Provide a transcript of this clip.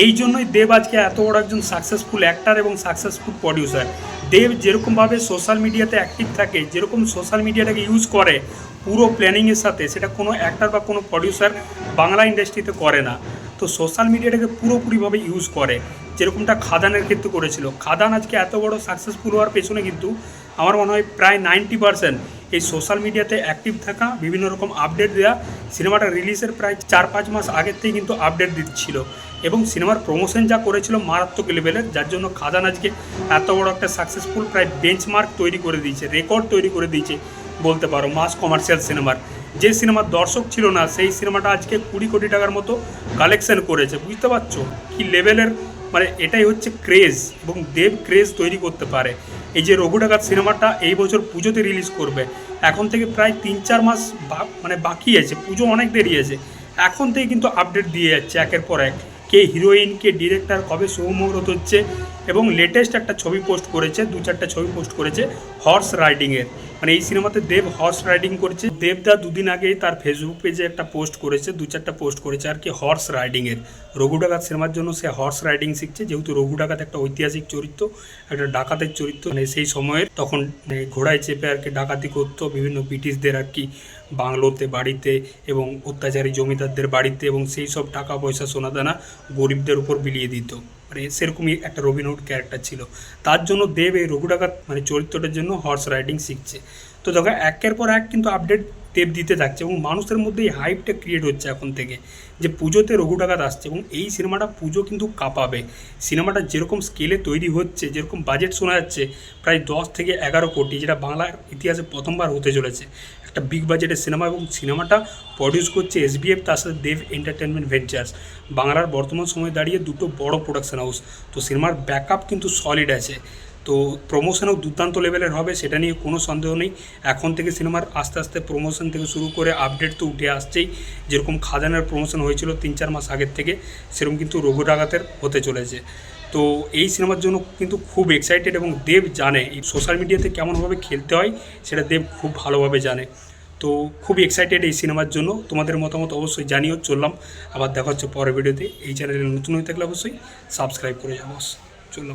এই জন্যই দেব আজকে এত বড় একজন সাকসেসফুল অ্যাক্টার এবং সাকসেসফুল প্রডিউসার দেব যেরকমভাবে সোশ্যাল মিডিয়াতে অ্যাক্টিভ থাকে, যেরকম সোশ্যাল মিডিয়াটাকে ইউজ করে পুরো প্ল্যানিংয়ের সাথে, সেটা কোনো অ্যাক্টার বা কোনো প্রডিউসার বাংলা ইন্ডাস্ট্রিতে করে না। তো সোশ্যাল মিডিয়াটাকে পুরোপুরিভাবে ইউজ করে। যেরকমটা খাদানের ক্ষেত্রে করেছিল। খাদান আজকে এত বড় সাকসেসফুল হওয়ার পেছনে কিন্তু আমার মনে হয় প্রায় নাইনটি পার্সেন্ট এই সোশ্যাল মিডিয়াতে অ্যাক্টিভ থাকা, বিভিন্ন রকম আপডেট দেওয়া সিনেমাটা রিলিজের প্রায় চার পাঁচ মাস আগের থেকেই কিন্তু আপডেট দিচ্ছিল। এবং সিনেমার প্রমোশন যা করেছিল মারাত্মক লেভেলের যার জন্য খাদান আজকে এত বড় একটা সাকসেসফুল প্রায় বেঞ্চমার্ক তৈরি করে দিয়েছে রেকর্ড তৈরি করে দিয়েছে বলতে পারো মাস কমার্শিয়াল সিনেমার যে সিনেমার দর্শক ছিল না, সেই সিনেমাটা আজকে কুড়ি কোটি টাকার মতো কালেকশন করেছে, বুঝতে পারছ? কি লেভেলের মানে এটাই হচ্ছে ক্রেজ এবং দেব ক্রেজ তৈরি করতে পারে। এই যে রঘু ডাকাত সিনেমাটা এই বছর পুজোতে রিলিজ করবে। এখন থেকে প্রায় তিন চার মাস মানে বাকি আছে, পুজো অনেক দেরি আছে। এখন থেকে কিন্তু আপডেট দিয়ে যাচ্ছে একের পর এক। কে হিরোইন কে ডিরেক্টর কবে সৌমগ্রত হচ্ছে এবং লেটেস্ট একটা ছবি পোস্ট করেছে, দু চারটা ছবি পোস্ট করেছে হর্স রাইডিংয়ের মানে এই সিনেমাতে দেব হর্স রাইডিং করেছে। দেবদা দুদিন আগে তার ফেসবুক পেজে একটা পোস্ট করেছে, দু চারটা পোস্ট করেছে, আর কি হর্স রাইডিংয়ের রঘু ডাকাত সিনেমার জন্য সে হর্স রাইডিং শিখছে, যেহেতু রঘু ডাকাত একটা ঐতিহাসিক চরিত্র, একটা ডাকাতের চরিত্র। মানে সেই সময়ের তখন মানে ঘোড়ায় চেপে আর কি ডাকাতি করতো, বিভিন্ন ব্রিটিশদের আর কি বাংলোতে বাড়িতে এবং অত্যাচারী জমিদারদের বাড়িতে এবং সেই সব টাকা পয়সা সোনাদানা গরিবদের উপর বিলিয়ে দিত। মানে সেরকমই একটা রবিনহুড ক্যারেক্টার ছিল। তার জন্য দেব এই রঘু ডাকাত মানে চরিত্রটার জন্য হর্স রাইডিং শিখছে। তো দেখো, একের পর এক কিন্তু আপডেট দেব দিতে থাকছে এবং মানুষের মধ্যে এই হাইপটা ক্রিয়েট হচ্ছে এখন থেকে যে পুজোতে রঘু ডাকাত আসছে এবং এই সিনেমাটা পুজো কিন্তু কাঁপাবে। সিনেমাটা যেরকম স্কেলে তৈরি হচ্ছে, যেরকম বাজেট শোনা যাচ্ছে, প্রায় দশ থেকে এগারো কোটি, যেটা বাংলার ইতিহাসে প্রথমবার হতে চলেছে। একটা বিগ বাজেটের সিনেমা এবং সিনেমাটা প্রডিউস করছে এসবিএফ তার সাথে দেব এন্টারটেনমেন্ট ভেঞ্চার্স বাংলার বর্তমান সময়ে দাঁড়িয়ে দুটো বড় প্রোডাকশন হাউস তো সিনেমার ব্যাকআপ কিন্তু সলিড আছে। তো প্রমোশনও দুর্দান্ত লেভেলের হবে, সেটা নিয়ে কোনো সন্দেহ নেই। এখন থেকে সিনেমার আস্তে আস্তে প্রমোশন থেকে শুরু করে আপডেট তো উঠে আসছেই। যেরকম খাজানের প্রমোশন হয়েছিল তিন চার মাস আগের থেকে, সেরকম কিন্তু রঘু ডাকাতের হতে চলেছে। তো এই সিনেমার জন্য কিন্তু খুব এক্সাইটেড এবং দেব জানে এই সোশ্যাল মিডিয়াতে কেমনভাবে খেলতে হয়, সেটা দেব খুব ভালোভাবে জানে। তো খুব এক্সাইটেড এই সিনেমার জন্য। তোমাদের মতামত অবশ্যই জানিয়েও চললাম। আবার দেখা হচ্ছে পরের ভিডিওতে এই চ্যানেলে নতুন হয়ে থাকলে অবশ্যই সাবস্ক্রাইব করে যাব চললাম।